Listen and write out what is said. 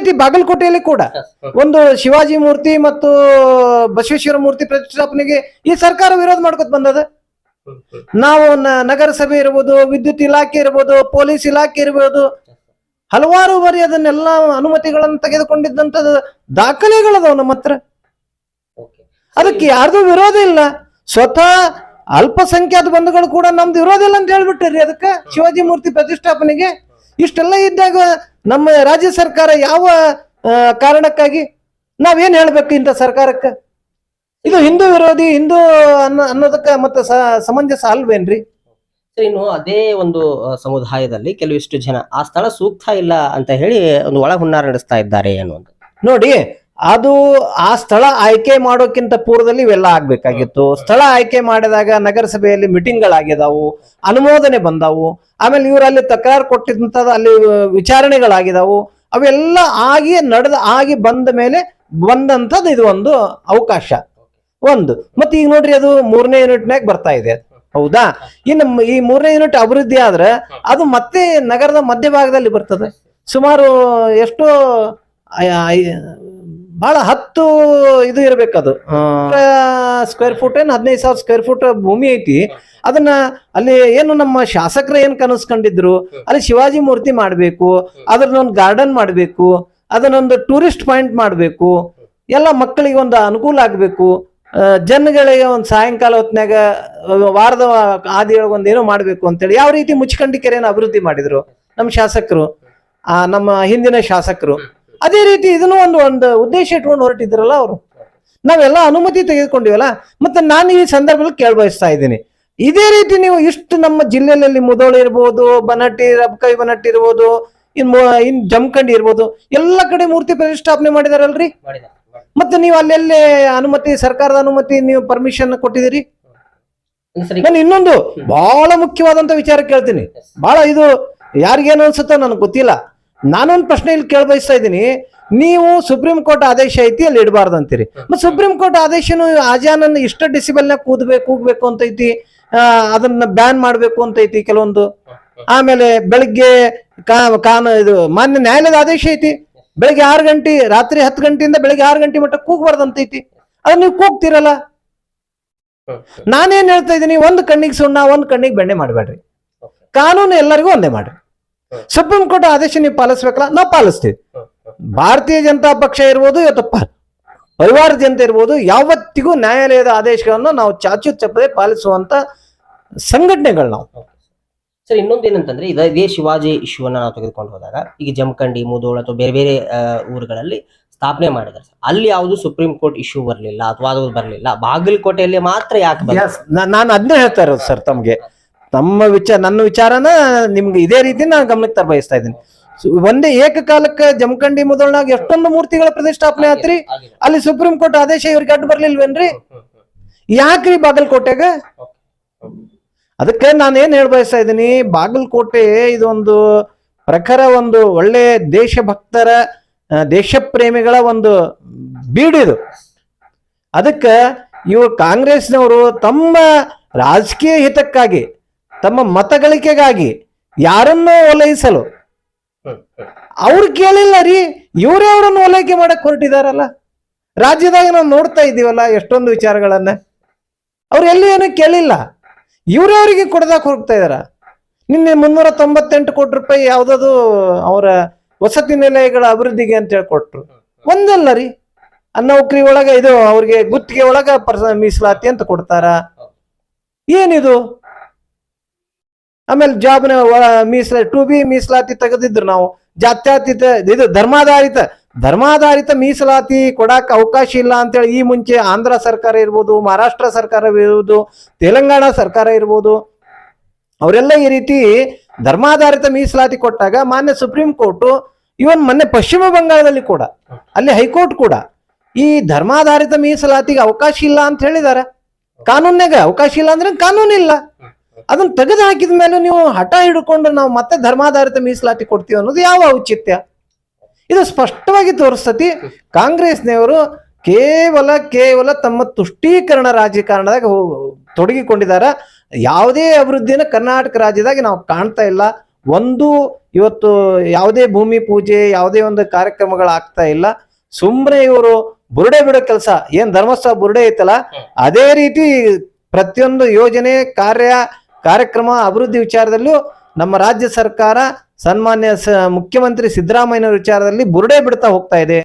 ರೀತಿ ಬಾಗಲಕೋಟೆಯಲ್ಲಿ ಕೂಡ ಒಂದು ಶಿವಾಜಿ ಮೂರ್ತಿ ಮತ್ತು ಬಸವೇಶ್ವರ ಮೂರ್ತಿ ಪ್ರತಿಷ್ಠಾಪನೆಗೆ ಈ ಸರ್ಕಾರ ವಿರೋಧ ಮಾಡ್ಕೊತ ಬಂದದ. ನಾವು ನಗರಸಭೆ ಇರ್ಬೋದು ವಿದ್ಯುತ್ ಇಲಾಖೆ ಇರ್ಬೋದು ಪೊಲೀಸ್ ಇಲಾಖೆ ಇರ್ಬೋದು ಹಲವಾರು ಬಾರಿ ಅದನ್ನೆಲ್ಲ ಅನುಮತಿಗಳನ್ನು ತೆಗೆದುಕೊಂಡಿದ್ದಂತ ದಾಖಲೆಗಳದಾವ ನಮ್ಮ ಹತ್ರ. ಅದಕ್ಕೆ ಯಾರ್ದು ವಿರೋಧ ಇಲ್ಲ. ಸ್ವತಃ ಅಲ್ಪಸಂಖ್ಯಾತ ಬಂಧುಗಳು ಕೂಡ ನಮ್ದು ವಿರೋಧ ಇಲ್ಲ ಅಂತ ಹೇಳ್ಬಿಟ್ರಿ ಅದಕ್ಕೆ ಶಿವಾಜಿ ಮೂರ್ತಿ ಪ್ರತಿಷ್ಠಾಪನೆಗೆ. ಇಷ್ಟೆಲ್ಲ ಇದ್ದಾಗ ನಮ್ಮ ರಾಜ್ಯ ಸರ್ಕಾರ ಯಾವ ಕಾರಣಕ್ಕಾಗಿ ನಾವೇನ್ ಹೇಳ್ಬೇಕು ಇಂಥ ಸರ್ಕಾರಕ್ಕೆ? ಇದು ಹಿಂದೂ ವಿರೋಧಿ ಹಿಂದೂ ಅನ್ನೋ ಅನ್ನೋದಕ್ಕ ಮತ್ತೆ ಸಮಂಜಸ ಅಲ್ವೇನ್ರಿ? ಇನ್ನು ಅದೇ ಒಂದು ಸಮುದಾಯದಲ್ಲಿ ಕೆಲವಿಷ್ಟು ಜನ ಆ ಸ್ಥಳ ಸೂಕ್ತ ಇಲ್ಲ ಅಂತ ಹೇಳಿ ಒಂದು ಒಳ ಹುನ್ನಾರ ನಡೆಸ್ತಾ ಇದ್ದಾರೆ ಅನ್ನೋದು ನೋಡಿ ಅದು ಆ ಸ್ಥಳ ಆಯ್ಕೆ ಮಾಡೋಕ್ಕಿಂತ ಪೂರ್ವದಲ್ಲಿ ಇವೆಲ್ಲ ಆಗ್ಬೇಕಾಗಿತ್ತು. ಸ್ಥಳ ಆಯ್ಕೆ ಮಾಡಿದಾಗ ನಗರಸಭೆಯಲ್ಲಿ ಮೀಟಿಂಗ್ಗಳಾಗಿದಾವು ಅನುಮೋದನೆ ಬಂದಾವು ಆಮೇಲೆ ಇವರು ಅಲ್ಲಿ ತಕರಾರು ಕೊಟ್ಟಿದ್ದಂಥದ್ದು ಅಲ್ಲಿ ವಿಚಾರಣೆಗಳಾಗಿದಾವು ಅವೆಲ್ಲ ಆಗಿ ನಡೆದ ಆಗಿ ಬಂದ ಮೇಲೆ ಬಂದಂಥದ್ದು ಇದು ಒಂದು ಅವಕಾಶ. ಒಂದು. ಮತ್ತೆ ಈಗ ನೋಡ್ರಿ ಅದು ಮೂರನೇ ಯೂನಿಟ್ನಾಗ ಬರ್ತಾ ಇದೆ. ಹೌದಾ? ಇನ್ನು ಈ ಮೂರನೇ ಯೂನಿಟ್ ಅಭಿವೃದ್ಧಿ ಆದ್ರೆ ಅದು ಮತ್ತೆ ನಗರದ ಮಧ್ಯಭಾಗದಲ್ಲಿ ಬರ್ತದೆ. ಸುಮಾರು ಎಷ್ಟು ಬಹಳ ಹತ್ತು ಇದು ಇರಬೇಕದು ಸ್ಕ್ವೇರ್ ಫುಟ್ ಏನು ಹದಿನೈದು ಸಾವಿರ ಸ್ಕ್ವೇರ್ ಫುಟ್ ಭೂಮಿ ಐತಿ. ಅದನ್ನ ಅಲ್ಲಿ ಏನು ನಮ್ಮ ಶಾಸಕರು ಏನ್ ಕನಸ್ಕೊಂಡಿದ್ರು ಅಲ್ಲಿ ಶಿವಾಜಿ ಮೂರ್ತಿ ಮಾಡ್ಬೇಕು ಅದ್ರನ್ನೊಂದು ಗಾರ್ಡನ್ ಮಾಡ್ಬೇಕು ಅದನ್ನೊಂದು ಟೂರಿಸ್ಟ್ ಪಾಯಿಂಟ್ ಮಾಡ್ಬೇಕು ಎಲ್ಲ ಮಕ್ಕಳಿಗೆ ಒಂದು ಅನುಕೂಲ ಆಗ್ಬೇಕು. ಜನಗಳಿಗೆ ಒಂದು ಸಾಯಂಕಾಲ ಹೊತ್ನ್ಯಾಗ ಆ, ವಾರದ ಆದಿಯೊಳಗೆ ಒಂದು ಏನೋ ಮಾಡ್ಬೇಕು ಅಂತೇಳಿ ಯಾವ ರೀತಿ ಮುಚ್ಕಂಡಿ ಕೆರೆಯನ್ನು ಅಭಿವೃದ್ಧಿ ಮಾಡಿದ್ರು ನಮ್ಮ ಶಾಸಕರು ಆ ನಮ್ಮ ಹಿಂದಿನ ಶಾಸಕರು. ಅದೇ ರೀತಿ ಇದನ್ನು ಒಂದು ಒಂದು ಉದ್ದೇಶ ಇಟ್ಕೊಂಡು ಹೊರಟಿದ್ರಲ್ಲ ಅವರು. ನಾವೆಲ್ಲ ಅನುಮತಿ ತೆಗೆದುಕೊಂಡಿವಲ್ಲ ಮತ್ತೆ ನಾನು ಈ ಸಂದರ್ಭದಲ್ಲಿ ಕೇಳಬಯಸ್ತಾ ಇದ್ದೀನಿ. ಇದೇ ರೀತಿ ನೀವು ಇಷ್ಟು ನಮ್ಮ ಜಿಲ್ಲೆಯಲ್ಲಿ ಮುದೋಳ ಇರ್ಬೋದು ಬನಟ್ಟಿ ರಬ್ಕೈ ಬನಟ್ಟಿ ಇರ್ಬೋದು ಇನ್ ಇನ್ ಜಮಖಂಡಿ ಇರ್ಬೋದು ಎಲ್ಲ ಕಡೆ ಮೂರ್ತಿ ಪ್ರತಿಷ್ಠಾಪನೆ ಮಾಡಿದಾರಲ್ರಿ? ಮತ್ತೆ ನೀವು ಅಲ್ಲೆಲ್ಲೇ ಅನುಮತಿ ಸರ್ಕಾರದ ಅನುಮತಿ ನೀವು ಪರ್ಮಿಷನ್ ಕೊಟ್ಟಿದ್ದೀರಿ? ನಾನು ಇನ್ನೊಂದು ಬಹಳ ಮುಖ್ಯವಾದಂತ ವಿಚಾರ ಕೇಳ್ತೀನಿ. ಬಹಳ ಇದು ಯಾರಿಗೇನು ಅನ್ಸುತ್ತೋ ನನಗೆ ಗೊತ್ತಿಲ್ಲ. ನಾನೊಂದು ಪ್ರಶ್ನೆ ಇಲ್ಲಿ ಕೇಳ ಬಯಸ್ತಾ ಇದ್ದೀನಿ. ನೀವು ಸುಪ್ರೀಂ ಕೋರ್ಟ್ ಆದೇಶ ಐತಿ ಅಲ್ಲಿ ಇಡಬಾರ್ದು ಅಂತೀರಿ. ಮತ್ತೆ ಸುಪ್ರೀಂ ಕೋರ್ಟ್ ಆದೇಶನು ಆಜಾನನ್ನ ಇಷ್ಟ ಡಿಸಿಬಲ್ನಾಗ ಕೂದ್ಬೇಕು ಕೂಗ್ಬೇಕು ಅಂತ ಐತಿ. ಅದನ್ನ ಬ್ಯಾನ್ ಮಾಡಬೇಕು ಅಂತ ಐತಿ ಕೆಲವೊಂದು. ಆಮೇಲೆ ಬೆಳಿಗ್ಗೆ ಕಾನ ಇದು ಮಾನ್ಯ ನ್ಯಾಯಾಲಯದ ಆದೇಶ ಐತಿ. ಬೆಳಿಗ್ಗೆ ಆರು ಗಂಟೆ ರಾತ್ರಿ ಹತ್ತು ಗಂಟೆಯಿಂದ ಬೆಳಿಗ್ಗೆ ಆರು ಗಂಟೆ ಮಟ್ಟ ಕೂಗ್ಬಾರ್ದು ಅಂತ ಐತಿ. ಅದನ್ನ ನೀವು ಕೂಗ್ತಿರಲ್ಲ? ನಾನೇನ್ ಹೇಳ್ತಾ ಇದ್ದೀನಿ ಒಂದ್ ಕಣ್ಣಿಗೆ ಸುಣ್ಣ ಒಂದ್ ಕಣ್ಣಿಗೆ ಬೆಣ್ಣೆ ಮಾಡಬೇಡ್ರಿ. ಕಾನೂನು ಎಲ್ಲರಿಗೂ ಒಂದೇ ಮಾಡ್ರಿ. ಸುಪ್ರೀಂ ಕೋರ್ಟ್ ಆದೇಶ ನೀವು ಪಾಲಿಸ್ಬೇಕಲ್ಲ ನಾವು ಪಾಲಿಸ್ತೀವಿ. ಭಾರತೀಯ ಜನತಾ ಪಕ್ಷ ಇರ್ಬೋದು ಇವತ್ತು ಪರಿವಾರ ಜನತೆ ಇರ್ಬೋದು ಯಾವತ್ತಿಗೂ ನ್ಯಾಯಾಲಯದ ಆದೇಶಗಳನ್ನು ನಾವು ಚಾಚು ತಪ್ಪದೆ ಪಾಲಿಸುವಂತ ಸಂಘಟನೆಗಳು ನಾವು. ಸರ್ ಇನ್ನೊಂದು ಏನಂತಂದ್ರೆ ಇದ- ಶಿವಾಜಿ ಇಶ್ಯೂವನ್ನ ನಾವು ತೆಗೆದುಕೊಂಡು ಹೋದಾಗ ಈಗ ಜಮಖಂಡಿ ಮುದೋಳ ಅಥವಾ ಬೇರೆ ಬೇರೆ ಊರುಗಳಲ್ಲಿ ಸ್ಥಾಪನೆ ಮಾಡಿದ್ದಾರೆ ಸರ್. ಅಲ್ಲಿ ಯಾವುದು ಸುಪ್ರೀಂ ಕೋರ್ಟ್ ಇಶ್ಯೂ ಬರಲಿಲ್ಲ ಅಥವಾ ಅದು ಬರಲಿಲ್ಲ ಬಾಗಲಕೋಟೆಯಲ್ಲಿ ಮಾತ್ರ ಯಾಕೆ ನಾನು ಅದನ್ನೇ ಹೇಳ್ತಾ ಇರೋದು ಸರ್ ತಮ್ಗೆ. ತಮ್ಮ ವಿಚಾರ ನನ್ನ ವಿಚಾರನ ನಿಮ್ಗೆ ಇದೇ ರೀತಿ ನಾನು ಗಮನಕ್ಕೆ ತರ ಬಯಸ್ತಾ ಇದ್ದೀನಿ ಒಂದೇ ಏಕಕಾಲಕ್ಕೆ ಜಮಖಂಡಿ ಮೊದಲನಾಗ ಎಷ್ಟೊಂದು ಮೂರ್ತಿಗಳ ಪ್ರತಿಷ್ಠಾಪನೆ ಆತ್ರಿ. ಅಲ್ಲಿ ಸುಪ್ರೀಂ ಕೋರ್ಟ್ ಆದೇಶ ಇವ್ರಿಗೆ ಅಡ್ಡು ಬರ್ಲಿಲ್ವೇನ್ರಿ? ಯಾಕ್ರಿ ಬಾಗಲಕೋಟೆಗ? ಅದಕ್ಕೆ ನಾನು ಏನ್ ಹೇಳ ಬಯಸ್ತಾ ಇದ್ದೀನಿ ಬಾಗಲಕೋಟೆ ಇದೊಂದು ಪ್ರಖರ ಒಂದು ಒಳ್ಳೆ ದೇಶಭಕ್ತರ ದೇಶ ದೇಶಪ್ರೇಮಿಗಳ ಒಂದು ಬೀಡಿದು. ಅದಕ್ಕೆ ಇವರು ಕಾಂಗ್ರೆಸ್ನವರು ತಮ್ಮ ರಾಜಕೀಯ ಹಿತಕ್ಕಾಗಿ ತಮ್ಮ ಮತಗಳಿಕೆಗಾಗಿ ಯಾರನ್ನೋ ಓಲೈಸಲು. ಅವ್ರು ಕೇಳಿಲ್ಲ ರೀ, ಇವರೇ ಅವರನ್ನು ಓಲೈಕೆ ಮಾಡಕ್ ಹೊರಟಿದಾರಲ್ಲ. ರಾಜ್ಯದಾಗ ನಾವು ನೋಡ್ತಾ ಇದ್ದೀವಲ್ಲ ಎಷ್ಟೊಂದು ವಿಚಾರಗಳನ್ನ. ಅವ್ರು ಎಲ್ಲಿ ಏನು ಕೇಳಿಲ್ಲ. ಇವರೇ ಅವರಿಗೆ ಕೊಡದಾಕ್ ಹೋಗ್ತಾ ಇದಾರ. ನಿನ್ನೆ ಮುನ್ನೂರ ತೊಂಬತ್ತೆಂಟು ಕೋಟಿ ರೂಪಾಯಿ ಯಾವ್ದಾದ್ರು ಅವರ ವಸತಿ ನಿಲಯಗಳ ಅಭಿವೃದ್ಧಿಗೆ ಅಂತ ಹೇಳಿ ಕೊಟ್ರು ಒಂದಲ್ಲ ರೀ. ನೌಕರಿ ಒಳಗ ಇದು ಅವ್ರಿಗೆ ಗುತ್ತಿಗೆ ಒಳಗ ಪರ್ಸ ಮೀಸಲಾತಿ ಅಂತ ಕೊಡ್ತಾರ. ಏನಿದು? ಆಮೇಲೆ ಜಾಬ್ನ ಮೀಸಲ ಟು ಬಿ ಮೀಸಲಾತಿ ತೆಗೆದಿದ್ರು ನಾವು. ಜಾತ್ಯಾತೀತ, ಇದು ಧರ್ಮಾಧಾರಿತ ಧರ್ಮಾಧಾರಿತ ಮೀಸಲಾತಿ ಕೊಡಕ್ಕೆ ಅವಕಾಶ ಇಲ್ಲ ಅಂತೇಳಿ ಈ ಮುಂಚೆ ಆಂಧ್ರ ಸರ್ಕಾರ ಇರ್ಬೋದು, ಮಹಾರಾಷ್ಟ್ರ ಸರ್ಕಾರ ಇರ್ಬೋದು, ತೆಲಂಗಾಣ ಸರ್ಕಾರ ಇರ್ಬೋದು, ಅವರೆಲ್ಲ ಈ ರೀತಿ ಧರ್ಮಾಧಾರಿತ ಮೀಸಲಾತಿ ಕೊಟ್ಟಾಗ ಮಾನ್ಯ ಸುಪ್ರೀಂ ಕೋರ್ಟು ಇವನ್ ಮೊನ್ನೆ ಪಶ್ಚಿಮ ಬಂಗಾಳದಲ್ಲಿ ಕೂಡ, ಅಲ್ಲಿ ಹೈಕೋರ್ಟ್ ಕೂಡ ಈ ಧರ್ಮಾಧಾರಿತ ಮೀಸಲಾತಿಗೆ ಅವಕಾಶ ಇಲ್ಲ ಅಂತ ಹೇಳಿದಾರೆ. ಕಾನೂನ್ಯಾಗ ಅವಕಾಶ ಇಲ್ಲ ಅಂದ್ರೆ ಕಾನೂನು ಇಲ್ಲ ಅದನ್ನ ತೆಗೆದು ಹಾಕಿದ ಮೇಲೆ ನೀವು ಹಠ ಹಿಡ್ಕೊಂಡು ನಾವು ಮತ್ತೆ ಧರ್ಮಾಧಾರಿತ ಮೀಸಲಾತಿ ಕೊಡ್ತೀವಿ ಅನ್ನೋದು ಯಾವ ಔಚಿತ್ಯ? ಇದು ಸ್ಪಷ್ಟವಾಗಿ ತೋರಿಸ್ತತಿ ಕಾಂಗ್ರೆಸ್ನವರು ಕೇವಲ ಕೇವಲ ತಮ್ಮ ತುಷ್ಟೀಕರಣ ರಾಜಕಾರಣದಾಗ ತೊಡಗಿಕೊಂಡಿದ್ದಾರೆ. ಯಾವುದೇ ಅಭಿವೃದ್ಧಿನ ಕರ್ನಾಟಕ ರಾಜ್ಯದಾಗ ನಾವು ಕಾಣ್ತಾ ಇಲ್ಲ. ಒಂದು ಇವತ್ತು ಯಾವುದೇ ಭೂಮಿ ಪೂಜೆ ಯಾವುದೇ ಒಂದು ಕಾರ್ಯಕ್ರಮಗಳು ಆಗ್ತಾ ಇಲ್ಲ. ಸುಮ್ಮನೆ ಇವರು ಬುರುಡೆ ಬಿಡೋ ಕೆಲಸ ಏನ್ ಧರ್ಮಸ್ಥಳ ಬುರುಡೆ ಐತಲ್ಲ? ಅದೇ ರೀತಿ ಪ್ರತಿಯೊಂದು ಯೋಜನೆ ಕಾರ್ಯ ಕಾರ್ಯಕ್ರಮ ಅಭಿವೃದ್ಧಿ ವಿಚಾರದಲ್ಲೂ ನಮ್ಮ ರಾಜ್ಯ ಸರ್ಕಾರ ಸನ್ಮಾನ್ಯ ಮುಖ್ಯಮಂತ್ರಿ ಸಿದ್ದರಾಮಯ್ಯನವರ ವಿಚಾರದಲ್ಲಿ ಬುರುಡೆ ಬಿಡ್ತಾ ಹೋಗ್ತಾ ಇದೆ.